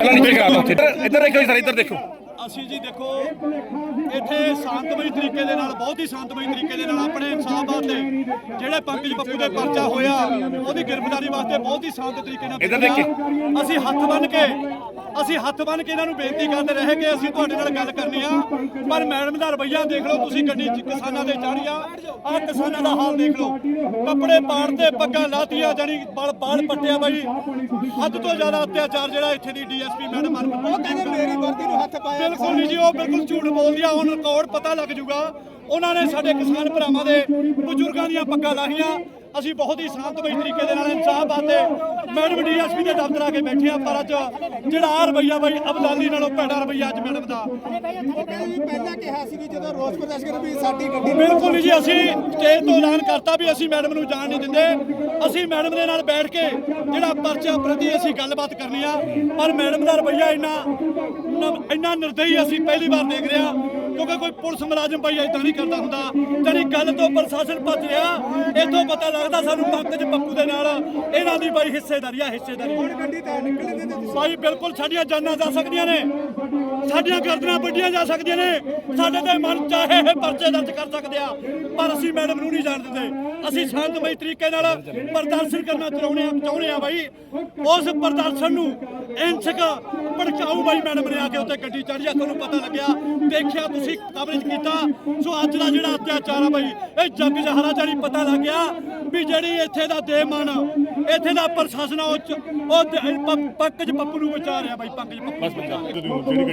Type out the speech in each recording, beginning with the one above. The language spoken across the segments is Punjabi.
ਪਹਿਲਾਂ ਨੀਚੇ ਕਰਾ ਦੋ ਉੱਥੇ ਇੱਧਰ ਦੇਖੋ ਜੀ ਸਰ ਇੱਧਰ ਦੇਖੋ ਅਸੀਂ ਜੀ ਦੇਖੋ ਇੱਥੇ ਸ਼ਾਂਤਮਈ ਤਰੀਕੇ ਦੇ ਨਾਲ ਬਹੁਤ ਹੀ ਸ਼ਾਂਤਮਈ ਤਰੀਕੇ ਦੇ ਨਾਲ ਆਪਣੇ ਇਨਸਾਫ ਵਾਸਤੇ ਜਿਹੜੇ ਪੰਕਜ ਬੱਪੂ ਦੇ ਪਰਚਾ ਹੋਇਆ ਉਹਦੀ ਗ੍ਰਿਫਤਾਰੀ ਵਾਸਤੇ ਬਹੁਤ ਹੀ ਸ਼ਾਂਤ ਤਰੀਕੇ ਨਾਲ ਇੱਧਰ ਦੇਖ। ਅਸੀਂ ਹੱਥ ਬੰਨ ਕੇ ਅਸੀਂ ਹੱਥ ਬੰਨ ਕੇ ਇਹਨਾਂ ਨੂੰ ਬੇਨਤੀ ਕਰਦੇ ਰਹੇ ਕਿ ਅਸੀਂ ਤੁਹਾਡੇ ਨਾਲ ਗੱਲ ਕਰਨੀ ਆ। ਪਰ ਮੈਡਮ ਦਾ ਰਵੱਈਆ ਦੇਖ ਲਓ ਤੁਸੀਂ ਗੱਡੀ ਕਿਸਾਨਾਂ ਦੇ ਚੜ੍ਹਿਆ ਆਹ ਕਿਸਾਨਾਂ ਦਾ ਹਾਲ ਦੇਖ ਲਓ। ਕੱਪੜੇ ਪਾੜਦੇ ਪੱਗਾਂ ਲਾਤੀਆਂ ਜਾਨੀ ਬਾਲ ਬਾਲ ਪੱਟਿਆ ਬਾਈ। ਹੱਦ ਤੋਂ ਜ਼ਿਆਦਾ ਅਤਿਆਚਾਰ ਜਿਹੜਾ ਇੱਥੇ ਦੀ ਡੀਐਸਪੀ ਮੈਡਮ ਉਹ ਕਹਿੰਦੇ ਮੇਰੀ ਵਰਦੀ ਨੂੰ ਹੱਥ ਪਾਇਆ ਬਿਲਕੁਲ ਨਹੀਂ ਜੀ ਉਹ ਬਿਲਕੁਲ ਝੂਠ ਬੋਲਦੀ ਆ। ਹੁਣ ਰਿਕਾਰਡ ਪਤਾ ਲੱਗ ਜੂਗਾ। ਉਹਨਾਂ ਨੇ ਸਾਡੇ ਕਿਸਾਨ ਭਰਾਵਾਂ ਦੇ ਬਜ਼ੁਰਗਾਂ ਦੀਆਂ ਪੱਗਾਂ ਲਾਹੀਆਂ। ਅਸੀਂ ਬਹੁਤ ਹੀ ਸ਼ਾਂਤਮਈ ਤਰੀਕੇ ਦੇ ਨਾਲ ਇਨਸਾਫ ਬਾਤੇ ਮੈਡਮ ਡੀਐਸਪੀ ਦੇ ਦਫ਼ਤਰ ਆ ਕੇ ਬੈਠੇ ਆ ਪਰ ਅੱਜ ਜਿਹੜਾ ਆ ਰਵਈਆ ਬਾਈ ਅਬਦਾਲੀ ਨਾਲੋਂ ਭੈੜਾ ਰਵਈਆ ਅੱਜ ਮੈਡਮ ਦਾ। ਪਹਿਲਾਂ ਕਿਹਾ ਸੀ ਵੀ ਜਦੋਂ ਰੋਸ ਪ੍ਰਦਰਸ਼ਨ ਕਰ ਵੀ ਸਾਡੀ ਗੱਡੀ ਬਿਲਕੁਲ ਜੀ ਅਸੀਂ ਸਟੇਜ ਤੋਂ ਐਲਾਨ ਕਰਤਾ ਵੀ ਅਸੀਂ ਮੈਡਮ ਨੂੰ ਜਾਣ ਨਹੀਂ ਦਿੰਦੇ। ਅਸੀਂ ਮੈਡਮ ਦੇ ਨਾਲ ਬੈਠ ਕੇ ਜਿਹੜਾ ਪਰਚਾ ਪ੍ਰਤੀ ਅਸੀਂ ਗੱਲਬਾਤ ਕਰਨੀ ਆ। ਪਰ ਮੈਡਮ ਦਾ ਰਵਈਆ ਇੰਨਾ ਇੰਨਾ ਨਿਰਦਈ ਅਸੀਂ ਪਹਿਲੀ ਵਾਰ ਦੇਖ ਰਹੇ ਹਾਂ ਕਿਉਂਕਿ ਕੋਈ ਪੁਲਿਸ ਮੁਲਾਜ਼ਮ ਭਾਈ ਇਦਾਂ ਨਹੀਂ ਕਰਦਾ ਹੁੰਦਾ। ਜਿਹੜੀ ਗੱਲ ਤੋਂ ਪ੍ਰਸ਼ਾਸਨ ਭੱਜ ਰਿਹਾ ਇਥੋਂ ਪਤਾ ਲੱਗਦਾ ਸਾਨੂੰ ਪੰਕਜ ਪੱਪੂ ਦੇ ਨਾਲ ਇਹਨਾਂ ਦੀ ਬਾਈ ਹਿੱਸੇਦਾਰੀ ਆ ਹਿੱਸੇਦਾਰੀ। ਭਾਈ ਬਿਲਕੁਲ ਸਾਡੀਆਂ ਜਾਨਾਂ ਜਾ ਸਕਦੀਆਂ ਨੇ। ਸਾਡੀਆਂ ਗਰਦਨਾਂ ਵੱਡੀਆਂ ਜਾ ਸਕਦੀਆਂ ਨੇ। ਸਾਡੇ ਤੇ ਮਨ ਚਾਹੇ ਇਹ ਪਰਚੇ ਦਰਜ ਕਰ ਸਕਦੇ ਆ ਪਰ ਅਸੀਂ ਮੈਡਮ ਨੂੰ ਨਹੀਂ ਜਾਣ ਦਿੰਦੇ। ਅਸੀਂ ਸ਼ਾਂਤਮਈ ਤਰੀਕੇ ਨਾਲ ਪ੍ਰਦਰਸ਼ਨ ਕਰਨਾ ਚਾਹੁੰਦੇ ਆ ਚਾਹੁੰਦੇ ਆ ਬਾਈ। ਉਸ ਪ੍ਰਦਰਸ਼ਨ ਨੂੰ ਇੰਚਕ ਭੜਕਾਊ ਬਾਈ ਮੈਡਮ ਨੇ ਆ ਕੇ ਉੱਤੇ ਗੱਡੀ ਚੜ੍ਹੀ ਆ ਤੁਹਾਨੂੰ ਪਤਾ ਲੱਗਿਆ। ਦੇਖਿਆ ਤੁਸੀਂ ਕਵਰੇਜ ਕੀਤਾ। ਸੋ ਅੱਜ ਦਾ ਜਿਹੜਾ ਅਤਿਆਚਾਰ ਆ ਬਾਈ ਇਹ ਜੱਗ ਜਹਰਾ ਜਾਰੀ ਪਤਾ ਲੱਗ ਗਿਆ ਵੀ ਜਿਹੜੀ ਇੱਥੇ ਦਾ ਦੇ ਮਨ ਇੱਥੇ ਦਾ ਪ੍ਰਸ਼ਾਸਨ ਉਹ ਉਹ ਪੰਕਜ ਪੱਪੂ ਨੂੰ ਵਿਚਾਰ ਰਿਹਾ ਬਾਈ ਪੰਕਜ ਪੱਪੂ। ਬਸ ਬੱਚਾ।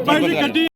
ਬਾਈ ਜੀ ਗੱਡੀ